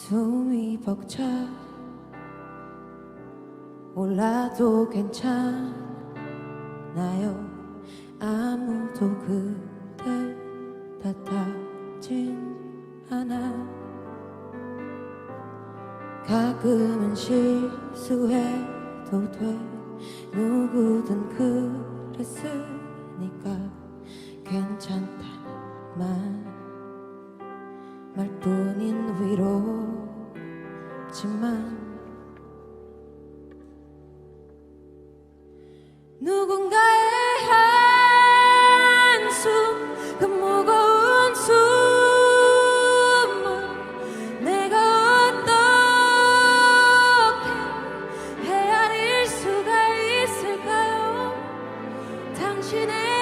숨이 벅차. 몰라도 괜찮아요. 아무도 그댈 탓하진 않아. 가끔은 실수해도 돼. 누구든 그랬으니까 괜찮다는 말 말뿐인 위로지만 누군가의 한숨 그 무거운 숨을 내가 어떻게 헤아릴 수가 있을까요? 당신의